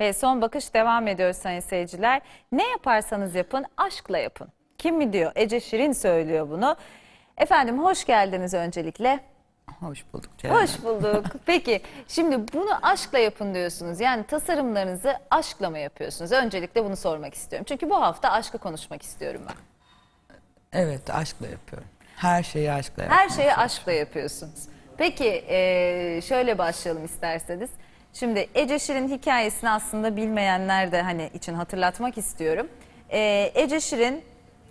Ve son bakış devam ediyor sayın seyirciler. Ne yaparsanız yapın, aşkla yapın. Kim mi diyor? Ece Şirin söylüyor bunu. Efendim hoş geldiniz öncelikle. Hoş bulduk Ceren. Hoş bulduk. Peki şimdi bunu aşkla yapın diyorsunuz. Yani tasarımlarınızı aşkla mı yapıyorsunuz? Öncelikle bunu sormak istiyorum. Çünkü bu hafta aşkı konuşmak istiyorum ben. Evet aşkla yapıyorum. Her şeyi aşkla yapıyorum. Her şeyi aşkla yapıyorsunuz. Peki şöyle başlayalım isterseniz. Şimdi Ece Şirin hikayesini aslında bilmeyenler de hani için hatırlatmak istiyorum. Eee Ece Şirin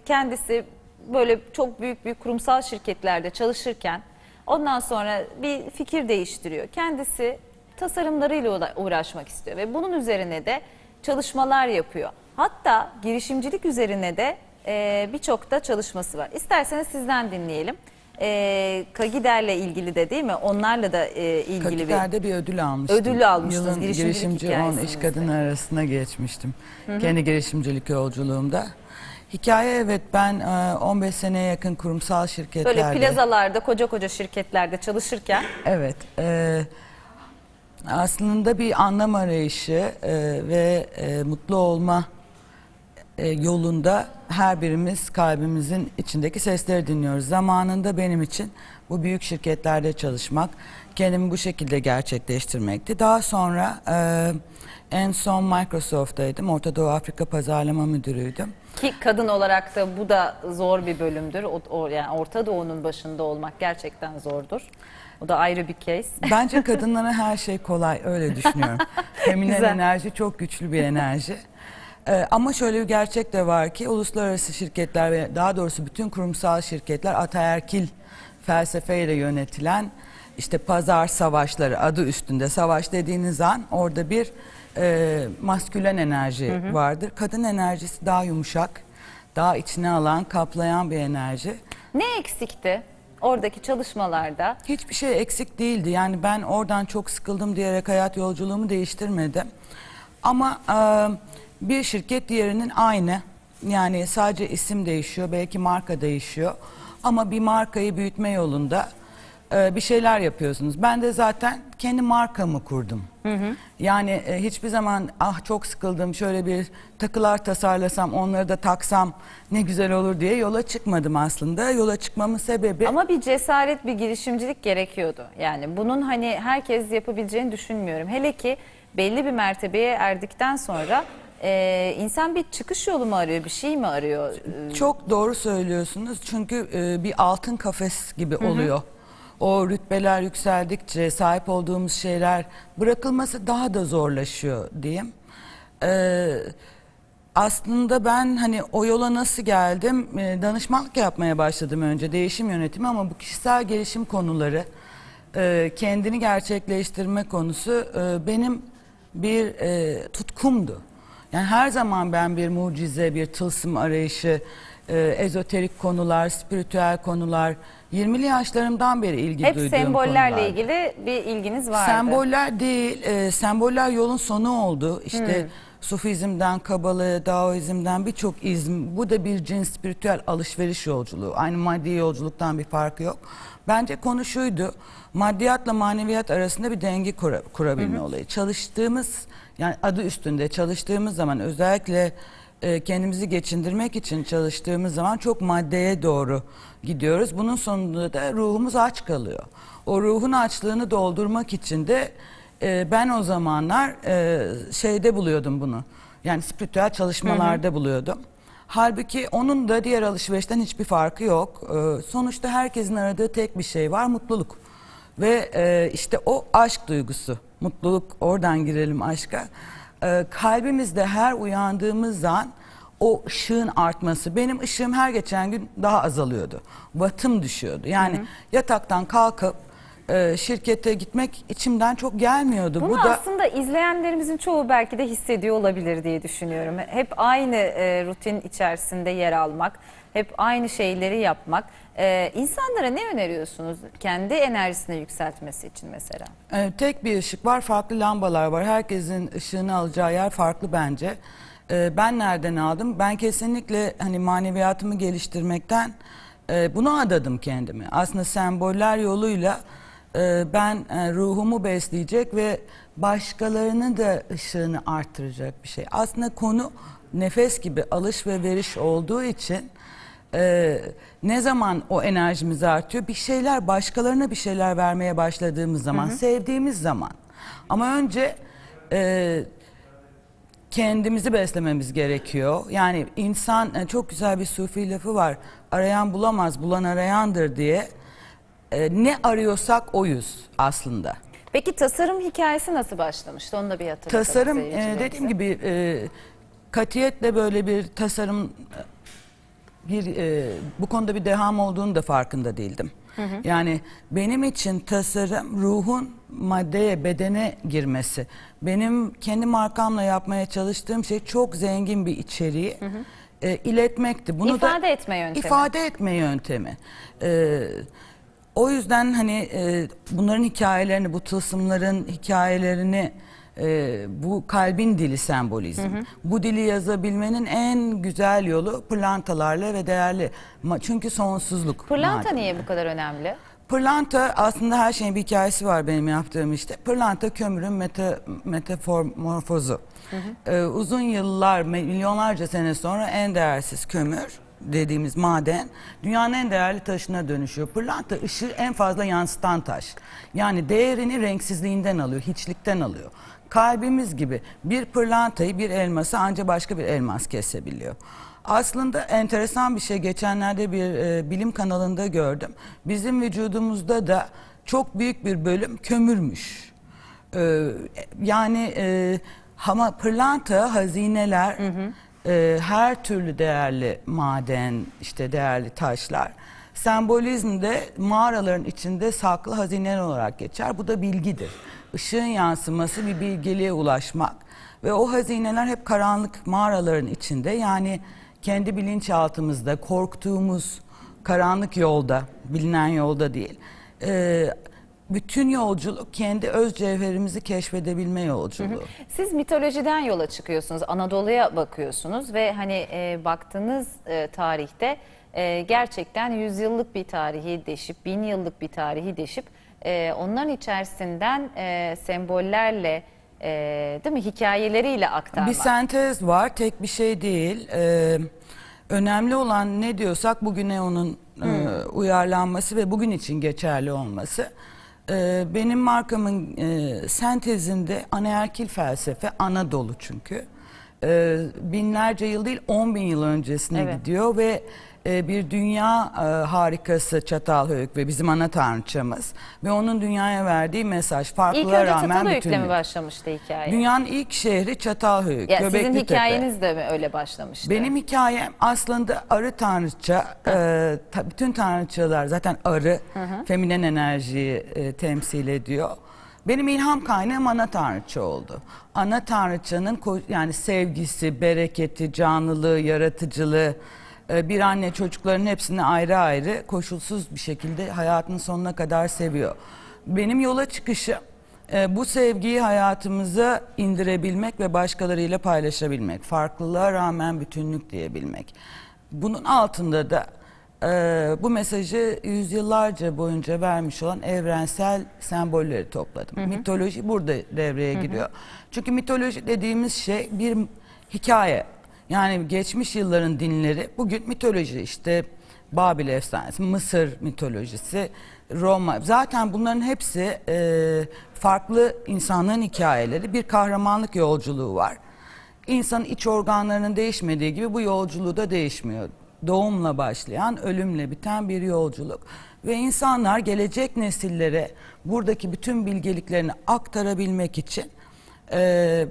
kendisi böyle çok büyük büyük kurumsal şirketlerde çalışırken ondan sonra bir fikir değiştiriyor. Kendisi tasarımlarıyla uğra- uğraşmak istiyor ve bunun üzerine de çalışmalar yapıyor. Hatta girişimcilik üzerine de eee, birçok da çalışması var. İsterseniz sizden dinleyelim. Eee Kagider'le ilgili de değil mi? Onlarla da eee, ilgili bir... Kakiler'de bir ödül almıştım. Ödül almıştınız Yılın girişimci 10 iş kadını arasına geçmiştim. Kendi girişimcilik yolculuğumda. Hikaye evet ben e, 15 seneye yakın kurumsal şirketlerde. Böyle plazalarda, koca koca şirketlerde çalışırken Evet. e, aslında bir anlam arayışı e, ve e, mutlu olma e, yolunda her birimiz kalbimizin içindeki sesleri dinliyoruz. Zamanında benim için bu büyük şirketlerde çalışmak, kendimi bu şekilde gerçekleştirmekti. Daha sonra e, en son Microsoft'taydım. Orta Doğu Afrika Pazarlama Müdürüydüm. ki kadın olarak da bu da zor bir bölümdür. O, o- yani Orta Doğu'nun başında olmak gerçekten zordur. O da ayrı bir case. Bence kadınlara her şey kolay öyle düşünüyorum. Feminen enerji çok güçlü bir enerji. Ee, ama şöyle bir gerçek de var ki uluslararası şirketler ve daha doğrusu bütün kurumsal şirketler ataerkil felsefeyle yönetilen işte pazar savaşları adı üstünde savaş dediğiniz an orada bir e, maskülen enerji vardır. Kadın enerjisi daha yumuşak, daha içine alan, kaplayan bir enerji. Ne eksikti oradaki çalışmalarda? Hiçbir şey eksik değildi. Yani ben oradan çok sıkıldım diyerek hayat yolculuğumu değiştirmedim. Ama e, bir şirket diğerinin aynı. Yani sadece isim değişiyor, belki marka değişiyor. Ama bir markayı büyütme yolunda e, bir şeyler yapıyorsunuz. Ben de zaten kendi markamı kurdum. Yani e, hiçbir zaman ah çok sıkıldım şöyle bir takılar tasarlasam onları da taksam ne güzel olur diye yola çıkmadım aslında. Yola çıkmamın sebebi Ama bir cesaret, bir girişimcilik gerekiyordu. Yani bunun hani herkes yapabileceğini düşünmüyorum. Hele ki belli bir mertebeye erdikten sonra e, insan bir çıkış yolu mu arıyor, bir şey mi arıyor? E, Çok doğru söylüyorsunuz çünkü e, bir altın kafes gibi oluyor. O rütbeler yükseldikçe sahip olduğumuz şeyler bırakılması daha da zorlaşıyor diyeyim. Ee, aslında ben hani o yola nasıl geldim? Ee, danışmanlık yapmaya başladım önce değişim yönetimi ama bu kişisel gelişim konuları e, kendini gerçekleştirme konusu e, benim bir e, tutkumdu. Yani her zaman ben bir mucize, bir tılsım arayışı, e, ezoterik konular, spiritüel konular, 20'li yaşlarımdan beri ilgi Hep duyduğum sembollerle konular. ilgili bir ilginiz vardı. Semboller değil, e, semboller yolun sonu oldu. İşte Hmm. Sufizmden, Kabalı, Daoizmden birçok izm. Bu da bir cins spiritüel alışveriş yolculuğu. Aynı maddi yolculuktan bir farkı yok. Bence konu şuydu. Maddiyatla maneviyat arasında bir denge kura- kurabilme olayı. Çalıştığımız yani adı üstünde çalıştığımız zaman özellikle e, kendimizi geçindirmek için çalıştığımız zaman çok maddeye doğru gidiyoruz. Bunun sonunda da ruhumuz aç kalıyor. O ruhun açlığını doldurmak için de e, ben o zamanlar e, şeyde buluyordum bunu. Yani spiritüel çalışmalarda buluyordum. Halbuki onun da diğer alışverişten hiçbir farkı yok. E, sonuçta herkesin aradığı tek bir şey var mutluluk. Ve e, işte o aşk duygusu, mutluluk oradan girelim aşka. E, kalbimizde her uyandığımız an o ışığın artması. Benim ışığım her geçen gün daha azalıyordu. Batım düşüyordu. Yani yataktan kalkıp e, şirkete gitmek içimden çok gelmiyordu. Bunu Bu da aslında izleyenlerimizin çoğu belki de hissediyor olabilir diye düşünüyorum. Hep aynı e, rutin içerisinde yer almak, hep aynı şeyleri yapmak. E, insanlara ne öneriyorsunuz kendi enerjisini yükseltmesi için mesela? e, tek bir ışık var, farklı lambalar var. Herkesin ışığını alacağı yer farklı bence. E, ben nereden aldım? Ben kesinlikle hani maneviyatımı geliştirmekten e, buna adadım kendimi. Aslında semboller yoluyla e, ben e, ruhumu besleyecek ve başkalarının da ışığını artıracak bir şey. Aslında konu nefes gibi alış ve veriş olduğu için e, ne zaman o enerjimiz artıyor? Bir şeyler başkalarına bir şeyler vermeye başladığımız zaman, sevdiğimiz zaman. Ama önce e, kendimizi beslememiz gerekiyor. Yani insan çok güzel bir sufi lafı var. Arayan bulamaz, bulan arayandır diye. E, ne arıyorsak oyuz aslında. Peki tasarım hikayesi nasıl başlamıştı? Onu da bir hatırlatalım Tasarım e, dediğim gibi e, katiyetle böyle bir tasarım e, bir e, bu konuda bir deham olduğunu da farkında değildim. Yani benim için tasarım ruhun maddeye, bedene girmesi. Benim kendi markamla yapmaya çalıştığım şey çok zengin bir içeriği e, iletmekti. Bunu İfade da, etme yöntemi. İfade etme yöntemi. E, o yüzden hani e, bunların hikayelerini, bu tılsımların hikayelerini, e, bu kalbin dili sembolizm. Bu dili yazabilmenin en güzel yolu pırlantalarla ve değerli. Ma- Çünkü sonsuzluk. Pırlanta madeni. niye bu kadar önemli? Pırlanta aslında her şeyin bir hikayesi var benim yaptığım işte. Pırlanta kömürün meta, metaformozu. Ee, uzun yıllar, milyonlarca sene sonra en değersiz kömür dediğimiz maden dünyanın en değerli taşına dönüşüyor. Pırlanta ışığı en fazla yansıtan taş. Yani değerini renksizliğinden alıyor, hiçlikten alıyor. Kalbimiz gibi bir pırlantayı bir elması ancak başka bir elmas kesebiliyor. Aslında enteresan bir şey geçenlerde bir e, bilim kanalında gördüm. Bizim vücudumuzda da çok büyük bir bölüm kömürmüş. Ee, yani e, ama pırlanta, hazineler, e, her türlü değerli maden, işte değerli taşlar sembolizmde mağaraların içinde saklı hazineler olarak geçer. Bu da bilgidir. Işığın yansıması bir bilgeliğe ulaşmak ve o hazineler hep karanlık mağaraların içinde yani kendi bilinçaltımızda korktuğumuz karanlık yolda, bilinen yolda değil. Ee, bütün yolculuk kendi öz cevherimizi keşfedebilme yolculuğu. Siz mitolojiden yola çıkıyorsunuz, Anadolu'ya bakıyorsunuz ve hani e, baktığınız e, tarihte e, gerçekten yüzyıllık bir tarihi deşip, bin yıllık bir tarihi deşip e, onların içerisinden e, sembollerle, e, değil mi, hikayeleriyle aktarmak. Bir sentez var, tek bir şey değil. Ee, önemli olan ne diyorsak bugüne onun e, uyarlanması ve bugün için geçerli olması. Ee, benim markamın e, sentezinde anaerkil felsefe, Anadolu çünkü. Ee, binlerce yıl değil, on bin yıl öncesine Evet. gidiyor ve e, bir dünya e, harikası Çatalhöyük ve bizim ana tanrıçamız ve onun dünyaya verdiği mesaj İlk farklılığa önce rağmen Çatalhöyük'le mi bütünlük. başlamıştı hikaye? Dünyanın ilk şehri Çatalhöyük. ya sizin Göbekli Tepe. hikayeniz de mi öyle başlamıştı? Benim hikayem aslında arı tanrıça. e, ta- bütün tanrıçalar zaten arı, feminen enerjiyi e, temsil ediyor. Benim ilham kaynağım ana tanrıça oldu. Ana tanrıçanın ko- yani sevgisi, bereketi, canlılığı, yaratıcılığı, bir anne çocukların hepsini ayrı ayrı koşulsuz bir şekilde hayatının sonuna kadar seviyor. Benim yola çıkışım e, bu sevgiyi hayatımıza indirebilmek ve başkalarıyla paylaşabilmek. Farklılığa rağmen bütünlük diyebilmek. Bunun altında da e, bu mesajı yüzyıllarca boyunca vermiş olan evrensel sembolleri topladım. Mitoloji burada devreye giriyor. Çünkü mitoloji dediğimiz şey bir hikaye. Yani geçmiş yılların dinleri bugün mitoloji işte Babil efsanesi, Mısır mitolojisi, Roma. Zaten bunların hepsi e, farklı insanlığın hikayeleri. Bir kahramanlık yolculuğu var. İnsanın iç organlarının değişmediği gibi bu yolculuğu da değişmiyor. Doğumla başlayan, ölümle biten bir yolculuk. Ve insanlar gelecek nesillere buradaki bütün bilgeliklerini aktarabilmek için e,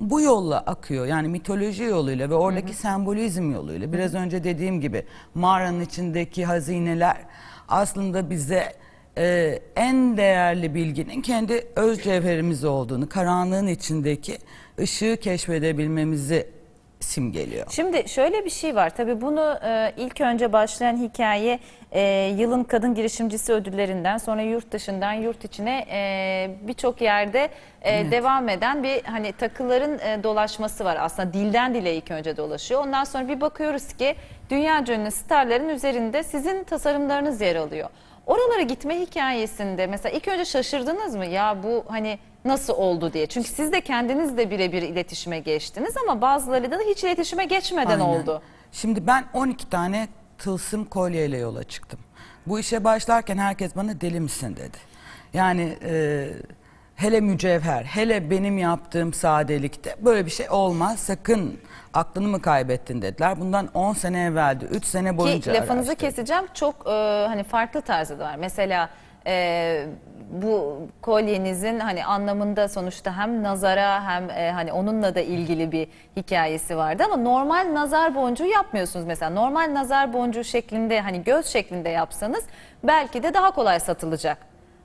bu yolla akıyor. Yani mitoloji yoluyla ve oradaki sembolizm yoluyla. Biraz önce dediğim gibi mağaranın içindeki hazineler aslında bize e, en değerli bilginin kendi öz cevherimiz olduğunu, karanlığın içindeki ışığı keşfedebilmemizi simgeliyor. Şimdi şöyle bir şey var. Tabii bunu e, ilk önce başlayan hikaye e, yılın kadın girişimcisi ödüllerinden sonra yurt dışından yurt içine e, birçok yerde e, devam eden bir hani takıların e, dolaşması var. Aslında dilden dile ilk önce dolaşıyor. Ondan sonra bir bakıyoruz ki dünya ünlü starların üzerinde sizin tasarımlarınız yer alıyor. Oralara gitme hikayesinde mesela ilk önce şaşırdınız mı? Ya bu hani nasıl oldu diye. Çünkü siz de kendiniz de birebir iletişime geçtiniz ama bazıları da hiç iletişime geçmeden Aynen. oldu. Şimdi ben 12 tane tılsım kolyeyle yola çıktım. Bu işe başlarken herkes bana deli misin dedi. Yani e, hele mücevher, hele benim yaptığım sadelikte böyle bir şey olmaz. Sakın aklını mı kaybettin dediler. Bundan 10 sene evveldi. 3 sene boyunca Ki lafınızı araştırdım. keseceğim çok e, hani farklı tarzı da var. Mesela e, bu kolyenizin hani anlamında sonuçta hem nazara hem e, hani onunla da ilgili bir hikayesi vardı ama normal nazar boncuğu yapmıyorsunuz mesela. Normal nazar boncuğu şeklinde hani göz şeklinde yapsanız belki de daha kolay satılacak.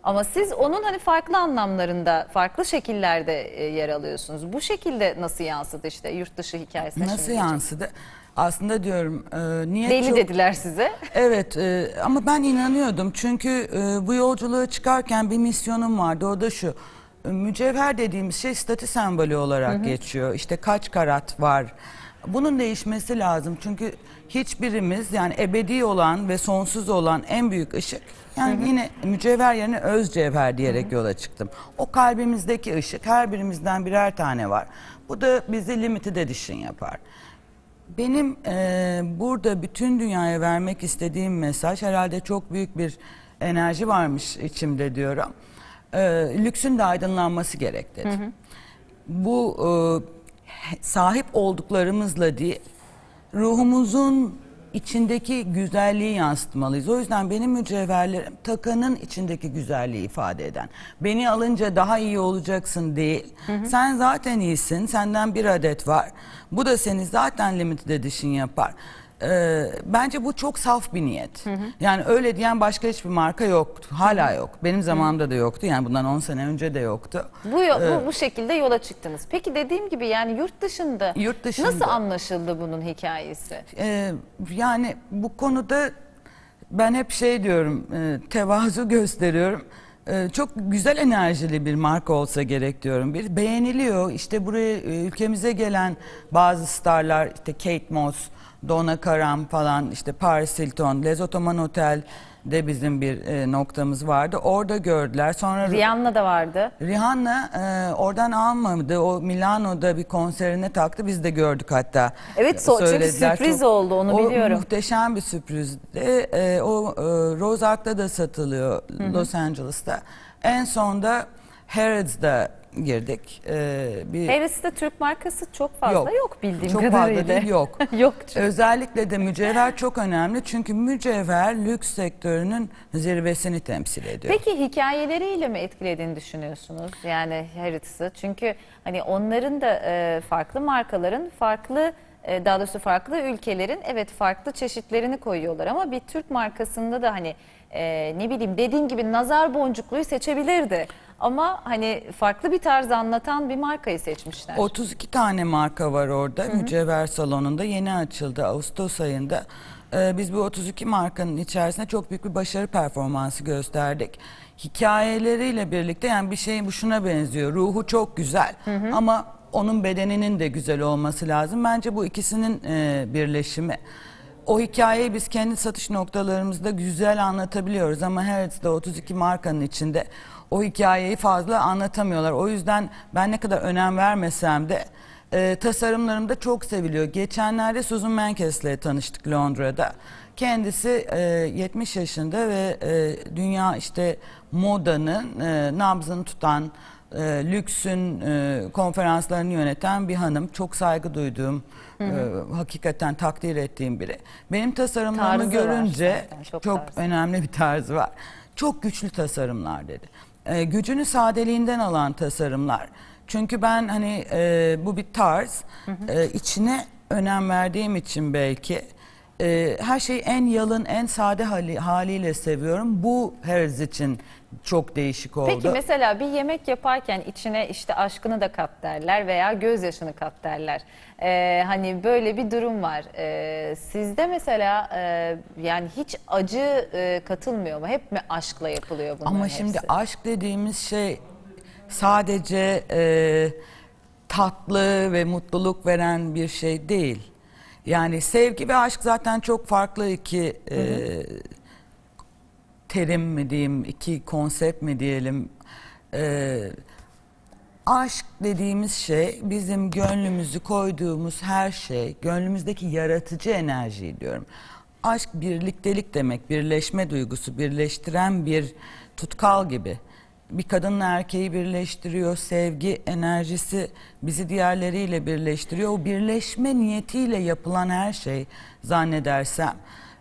Ama siz onun hani farklı anlamlarında, farklı şekillerde e, yer alıyorsunuz. Bu şekilde nasıl yansıdı işte yurt dışı hikayesine Nasıl yansıdı? Aslında diyorum e, niye Deli çok... dediler size. Evet e, ama ben inanıyordum çünkü e, bu yolculuğa çıkarken bir misyonum vardı o da şu e, mücevher dediğimiz şey statü sembolü olarak geçiyor işte kaç karat var bunun değişmesi lazım çünkü hiçbirimiz yani ebedi olan ve sonsuz olan en büyük ışık yani yine mücevher yerine öz cevher diyerek yola çıktım. O kalbimizdeki ışık her birimizden birer tane var. Bu da bizi limited edition yapar. Benim eee, burada bütün dünyaya vermek istediğim mesaj herhalde çok büyük bir enerji varmış içimde diyorum. Eee, lüksün de aydınlanması gerek dedim. Bu eee, sahip olduklarımızla değil, ruhumuzun içindeki güzelliği yansıtmalıyız. O yüzden benim mücevherlerim takanın içindeki güzelliği ifade eden. Beni alınca daha iyi olacaksın değil. Sen zaten iyisin. Senden bir adet var. Bu da seni zaten limited edition yapar. Ee, bence bu çok saf bir niyet. Yani öyle diyen başka hiçbir marka yoktu. Hala yok. Benim zamanımda da yoktu. Yani bundan 10 sene önce de yoktu. Bu, yo- bu bu şekilde yola çıktınız. Peki dediğim gibi yani yurt dışında, Yurt dışında. nasıl anlaşıldı bunun hikayesi? Ee, yani bu konuda ben hep şey diyorum, e, tevazu gösteriyorum. E, çok güzel enerjili bir marka olsa gerek diyorum. Bir beğeniliyor. İşte buraya e, ülkemize gelen bazı starlar, işte Kate Moss, Donna Karan falan, işte Paris Hilton, Les Ottoman Hotel de bizim bir e, noktamız vardı. Orada gördüler. Sonra Rihanna da vardı. Rihanna e, oradan almadı. O Milano'da bir konserine taktı. Biz de gördük hatta. Evet, so- çünkü Söylediler. sürpriz oldu, onu o biliyorum. muhteşem bir sürprizdi. E, o e, Rose Ark'ta da satılıyor Los Angeles'ta. En sonda Harrods'da girdik. E, bir Paris'te Türk markası çok fazla yok, bildiğim çok kadarıyla. fazla değil, yok. yok çünkü. Özellikle de mücevher çok önemli. Çünkü mücevher lüks sektörünün zirvesini temsil ediyor. Peki hikayeleriyle mi etkilediğini düşünüyorsunuz? Yani Harrods'ı. Çünkü hani onların da e, farklı markaların farklı e, daha doğrusu farklı ülkelerin evet farklı çeşitlerini koyuyorlar ama bir Türk markasında da hani e, ne bileyim dediğim gibi nazar boncukluyu seçebilirdi. Ama hani farklı bir tarz anlatan bir markayı seçmişler. 32 tane marka var orada. Mücevher salonunda yeni açıldı Ağustos ayında. Ee, biz bu 32 markanın içerisinde çok büyük bir başarı performansı gösterdik. Hikayeleriyle birlikte yani bir şey bu şuna benziyor. Ruhu çok güzel ama onun bedeninin de güzel olması lazım. Bence bu ikisinin e, birleşimi. O hikayeyi biz kendi satış noktalarımızda güzel anlatabiliyoruz ama Harrods'da 32 markanın içinde o hikayeyi fazla anlatamıyorlar. O yüzden ben ne kadar önem vermesem de e, tasarımlarım da çok seviliyor. Geçenlerde Susan Mankes'le tanıştık Londra'da. Kendisi e, 70 yaşında ve e, dünya işte modanın e, nabzını tutan, e, lüksün e, konferanslarını yöneten bir hanım. Çok saygı duyduğum, e, hakikaten takdir ettiğim biri. Benim tasarımlarımı Tarzı var görünce zaten, çok çok, tarzı. önemli bir tarzı var. Çok güçlü tasarımlar dedi. E, gücünü sadeliğinden alan tasarımlar. Çünkü ben hani e, bu bir tarz. E, içine önem verdiğim için belki e, her şeyi en yalın, en sade hali, haliyle seviyorum. Bu Harrods için çok değişik oldu. Peki mesela bir yemek yaparken içine işte aşkını da kat derler veya gözyaşını kat derler. Ee, hani böyle bir durum var. Ee, sizde mesela e, yani hiç acı e, katılmıyor mu? Hep mi aşkla yapılıyor bunların Ama hepsi? şimdi aşk dediğimiz şey sadece e, tatlı ve mutluluk veren bir şey değil. Yani sevgi ve aşk zaten çok farklı iki e, terim mi diyeyim, iki konsept mi diyelim. Ee, aşk dediğimiz şey bizim gönlümüzü koyduğumuz her şey, gönlümüzdeki yaratıcı enerji diyorum. Aşk birliktelik demek, birleşme duygusu, birleştiren bir tutkal gibi. Bir kadınla erkeği birleştiriyor, sevgi enerjisi bizi diğerleriyle birleştiriyor. O birleşme niyetiyle yapılan her şey zannedersem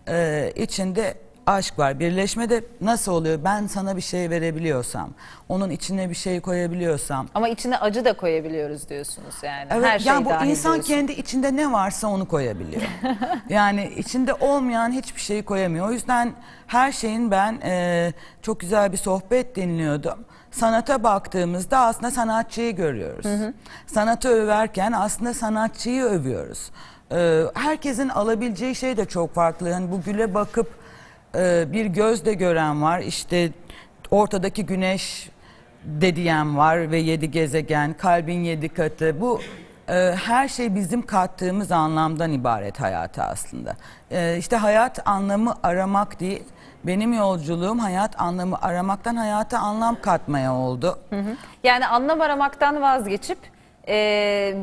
e, içinde aşk var. Birleşmede nasıl oluyor? Ben sana bir şey verebiliyorsam, onun içine bir şey koyabiliyorsam. Ama içine acı da koyabiliyoruz diyorsunuz yani. Evet, Her şey yani bu dahil insan diyorsun. kendi içinde ne varsa onu koyabiliyor. yani içinde olmayan hiçbir şeyi koyamıyor. O yüzden her şeyin ben e, çok güzel bir sohbet dinliyordum. Sanata baktığımızda aslında sanatçıyı görüyoruz. Sanatı överken aslında sanatçıyı övüyoruz. E, herkesin alabileceği şey de çok farklı. Yani bu güle bakıp e, bir gözle gören var. İşte ortadaki güneş de var ve yedi gezegen, kalbin yedi katı. Bu e, her şey bizim kattığımız anlamdan ibaret hayata aslında. E, işte hayat anlamı aramak değil, benim yolculuğum hayat anlamı aramaktan hayata anlam katmaya oldu. Yani anlam aramaktan vazgeçip e,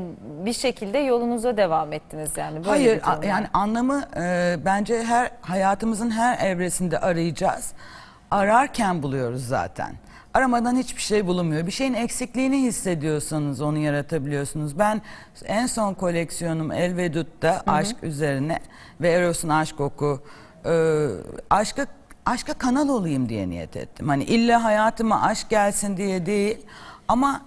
bir şekilde yolunuza devam ettiniz yani. Böyle Hayır a- yani anlamı e, bence her hayatımızın her evresinde arayacağız. Ararken buluyoruz zaten. Aramadan hiçbir şey bulunmuyor. Bir şeyin eksikliğini hissediyorsanız onu yaratabiliyorsunuz. Ben en son koleksiyonum Elvedut'ta aşk üzerine ve Eros'un aşk oku. E, aşka aşka kanal olayım diye niyet ettim. Hani illa hayatıma aşk gelsin diye değil ama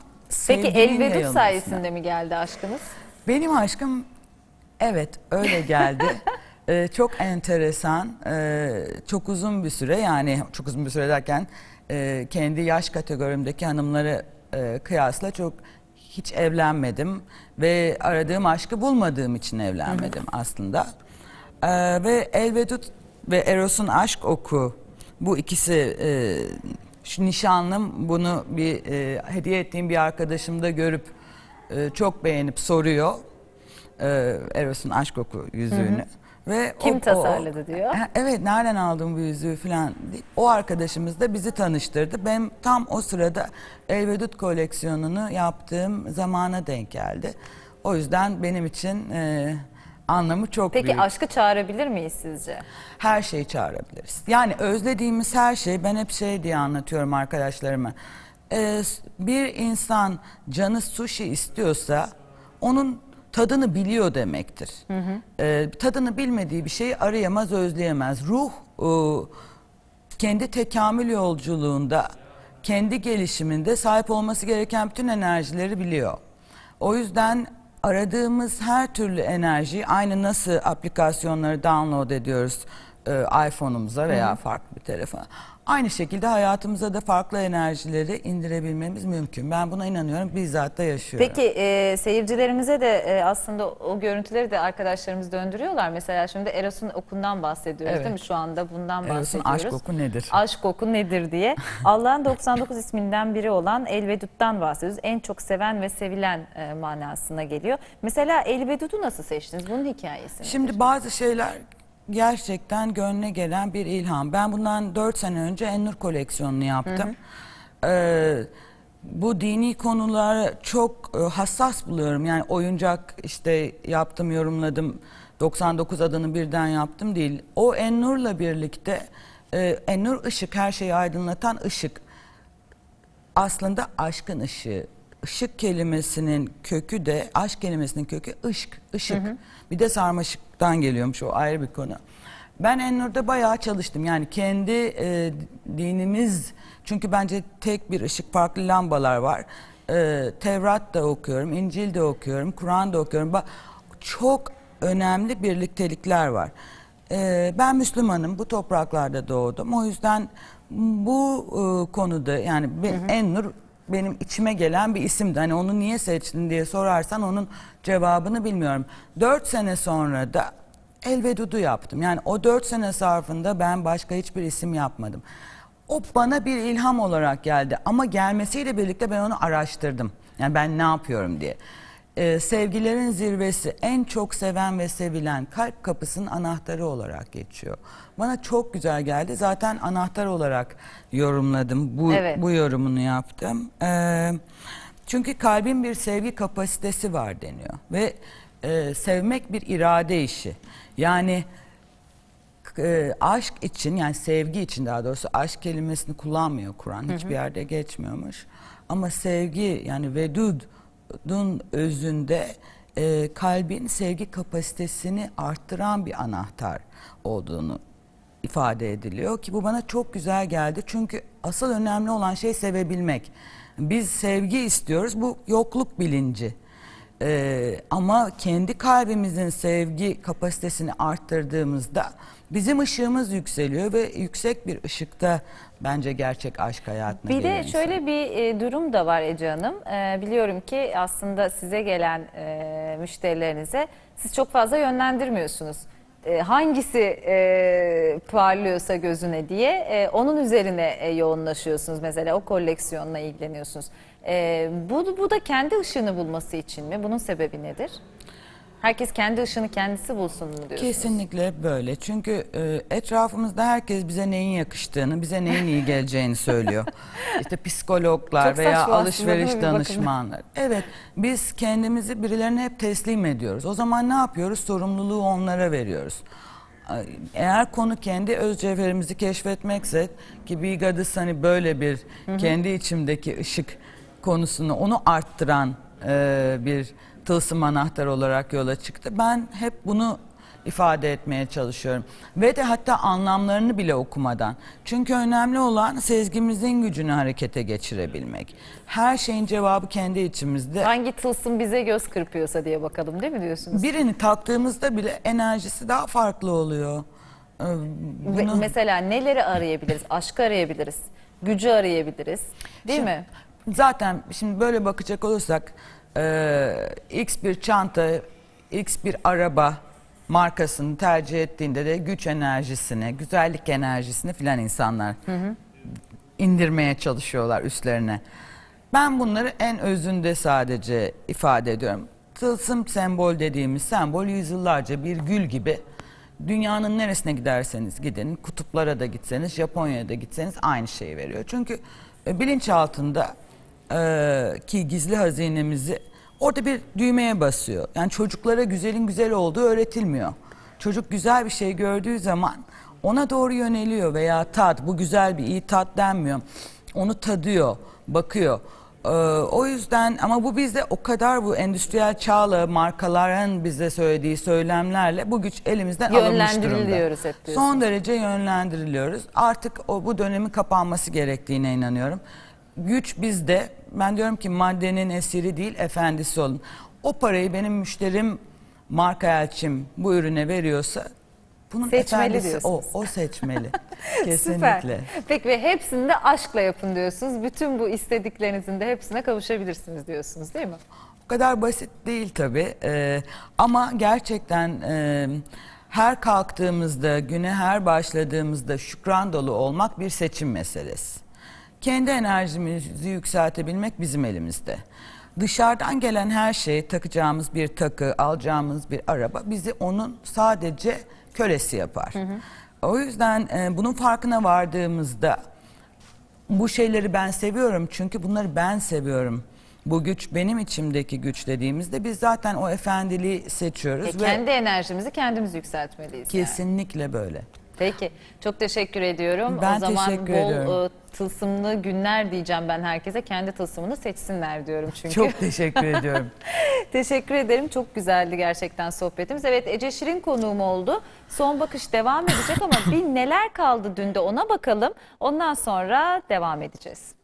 Peki Elvedut yayılmasına. sayesinde mi geldi aşkınız? Benim aşkım evet öyle geldi. Ee, çok enteresan, ee, çok uzun bir süre yani çok uzun bir süre derken ee, kendi yaş kategorimdeki hanımları ee, kıyasla çok hiç evlenmedim ve aradığım aşkı bulmadığım için evlenmedim aslında. Ee, ve Elvedut ve Eros'un aşk oku bu ikisi ee, şu nişanlım bunu bir ee, hediye ettiğim bir arkadaşımda görüp ee, çok beğenip soruyor ee, Eros'un aşk oku yüzüğünü. Ve Kim tasarladı diyor. Ha, Evet nereden aldın bu yüzüğü falan. O arkadaşımız da bizi tanıştırdı. Ben tam o sırada Elvedut koleksiyonunu yaptığım zamana denk geldi. O yüzden benim için e, anlamı çok Peki büyük. aşkı çağırabilir miyiz sizce? Her şeyi çağırabiliriz. Yani özlediğimiz her şey ben hep şey diye anlatıyorum arkadaşlarıma. Ee, bir insan canı sushi istiyorsa onun tadını biliyor demektir. Ee, tadını bilmediği bir şeyi arayamaz, özleyemez. Ruh e, kendi tekamül yolculuğunda, kendi gelişiminde sahip olması gereken bütün enerjileri biliyor. O yüzden aradığımız her türlü enerji aynı nasıl aplikasyonları download ediyoruz e, iPhone'umuza veya farklı bir telefona. Aynı şekilde hayatımıza da farklı enerjileri indirebilmemiz mümkün. Ben buna inanıyorum. Bizzat da yaşıyorum. Peki e, seyircilerimize de e, aslında o görüntüleri de arkadaşlarımız döndürüyorlar. Mesela şimdi Eros'un okundan bahsediyoruz Evet. değil mi? Şu anda bundan Eros'un bahsediyoruz. aşk oku nedir? Aşk oku nedir diye. Allah'ın 99 isminden biri olan Elvedut'tan bahsediyoruz. En çok seven ve sevilen e, manasına geliyor. Mesela Elvedut'u nasıl seçtiniz? Bunun hikayesi nedir? Şimdi bazı şeyler gerçekten gönlüne gelen bir ilham. Ben bundan 4 sene önce Ennur koleksiyonunu yaptım. Ee, bu dini konulara çok e, hassas buluyorum. Yani oyuncak işte yaptım, yorumladım. 99 adını birden yaptım değil. O Ennur'la birlikte e, Ennur ışık, her şeyi aydınlatan ışık aslında aşkın ışığı. Işık kelimesinin kökü de aşk kelimesinin kökü ışk, ışık. Bir de sarmaşıktan geliyormuş o ayrı bir konu. Ben Ennur'da bayağı çalıştım. Yani kendi e, dinimiz çünkü bence tek bir ışık farklı lambalar var. E, Tevrat da okuyorum, İncil de okuyorum, Kur'an da okuyorum. Ba- çok önemli birliktelikler var. E, ben Müslümanım, bu topraklarda doğdum. O yüzden bu e, konuda yani ben, Ennur benim içime gelen bir isimdi. Hani onu niye seçtin diye sorarsan onun cevabını bilmiyorum. Dört sene sonra da Elvedud'u yaptım. Yani o dört sene sarfında ben başka hiçbir isim yapmadım. O bana bir ilham olarak geldi ama gelmesiyle birlikte ben onu araştırdım. Yani ben ne yapıyorum diye. E, sevgilerin zirvesi en çok seven ve sevilen kalp kapısının anahtarı olarak geçiyor. Bana çok güzel geldi. Zaten anahtar olarak yorumladım. Bu, Evet. bu yorumunu yaptım. Ee, çünkü kalbin bir sevgi kapasitesi var deniyor. Ve e, sevmek bir irade işi. Yani e, aşk için yani sevgi için daha doğrusu aşk kelimesini kullanmıyor Kur'an. Hiçbir yerde geçmiyormuş. Ama sevgi yani vedudun özünde e, kalbin sevgi kapasitesini arttıran bir anahtar olduğunu ifade ediliyor ki bu bana çok güzel geldi. Çünkü asıl önemli olan şey sevebilmek. Biz sevgi istiyoruz. Bu yokluk bilinci. Ee, ama kendi kalbimizin sevgi kapasitesini arttırdığımızda bizim ışığımız yükseliyor ve yüksek bir ışıkta bence gerçek aşk hayatına Bir de insan. şöyle bir e, durum da var Ece Hanım. E, biliyorum ki aslında size gelen e, müşterilerinize siz çok fazla yönlendirmiyorsunuz. E, hangisi e, parlıyorsa gözüne diye e, onun üzerine e, yoğunlaşıyorsunuz. Mesela o koleksiyonla ilgileniyorsunuz. E, bu, bu da kendi ışığını bulması için mi? Bunun sebebi nedir? Herkes kendi ışığını kendisi bulsun mu diyorsunuz? Kesinlikle böyle. Çünkü e, etrafımızda herkes bize neyin yakıştığını, bize neyin iyi geleceğini söylüyor. İşte psikologlar Çok veya aslında alışveriş bakıma? danışmanları. Evet, biz kendimizi birilerine hep teslim ediyoruz. O zaman ne yapıyoruz? Sorumluluğu onlara veriyoruz. Eğer konu kendi öz cevherimizi keşfetmekse ki bir Gadis hani böyle bir kendi içimdeki ışık konusunu onu arttıran e, bir tılsım anahtar olarak yola çıktı. Ben hep bunu ifade etmeye çalışıyorum. Ve de hatta anlamlarını bile okumadan. Çünkü önemli olan sezgimizin gücünü harekete geçirebilmek. Her şeyin cevabı kendi içimizde. Hangi tılsım bize göz kırpıyorsa diye bakalım değil mi diyorsunuz? Birini taktığımızda bile enerjisi daha farklı oluyor. Ee, bunu- Mesela neleri arayabiliriz? Aşkı arayabiliriz. Gücü arayabiliriz. Değil Şimdi- mi? Zaten şimdi böyle bakacak olursak e, X bir çanta, X bir araba markasını tercih ettiğinde de güç enerjisini, güzellik enerjisini filan insanlar indirmeye çalışıyorlar üstlerine. Ben bunları en özünde sadece ifade ediyorum. Tılsım sembol dediğimiz sembol yüzyıllarca bir gül gibi dünyanın neresine giderseniz gidin, kutuplara da gitseniz, Japonya'ya da gitseniz aynı şeyi veriyor. Çünkü e, bilinçaltında e, ki gizli hazinemizi orada bir düğmeye basıyor. Yani çocuklara güzelin güzel olduğu öğretilmiyor. Çocuk güzel bir şey gördüğü zaman ona doğru yöneliyor veya tat bu güzel bir iyi tat denmiyor. Onu tadıyor, bakıyor. Ee, o yüzden ama bu bizde o kadar bu endüstriyel çağla markaların bize söylediği söylemlerle bu güç elimizden alınmış durumda. Hep. Son derece yönlendiriliyoruz. Artık o bu dönemin kapanması gerektiğine inanıyorum. Güç bizde. Ben diyorum ki maddenin esiri değil efendisi olun. O parayı benim müşterim marka elçim bu ürüne veriyorsa bunun Seçmeli efendisi o. diyorsunuz. O seçmeli. Süper. Kesinlikle. Peki ve hepsini de aşkla yapın diyorsunuz. Bütün bu istediklerinizin de hepsine kavuşabilirsiniz diyorsunuz değil mi? O kadar basit değil tabii. Ee, ama gerçekten e, her kalktığımızda, güne her başladığımızda şükran dolu olmak bir seçim meselesi. Kendi enerjimizi yükseltebilmek bizim elimizde. Dışarıdan gelen her şey, takacağımız bir takı, alacağımız bir araba bizi onun sadece kölesi yapar. O yüzden e, bunun farkına vardığımızda bu şeyleri ben seviyorum çünkü bunları ben seviyorum. Bu güç benim içimdeki güç dediğimizde biz zaten o efendiliği seçiyoruz E, ve kendi enerjimizi kendimiz yükseltmeliyiz. yani. kesinlikle böyle. Peki çok teşekkür ediyorum. Ben o zaman teşekkür bol ediyorum. e, tılsımlı günler diyeceğim ben herkese. Kendi tılsımını seçsinler diyorum çünkü. Çok teşekkür ediyorum. Teşekkür ederim. Çok güzeldi gerçekten sohbetimiz. Evet Ece Şirin konuğum oldu. Son bakış devam edecek ama bir neler kaldı dün de ona bakalım. Ondan sonra devam edeceğiz.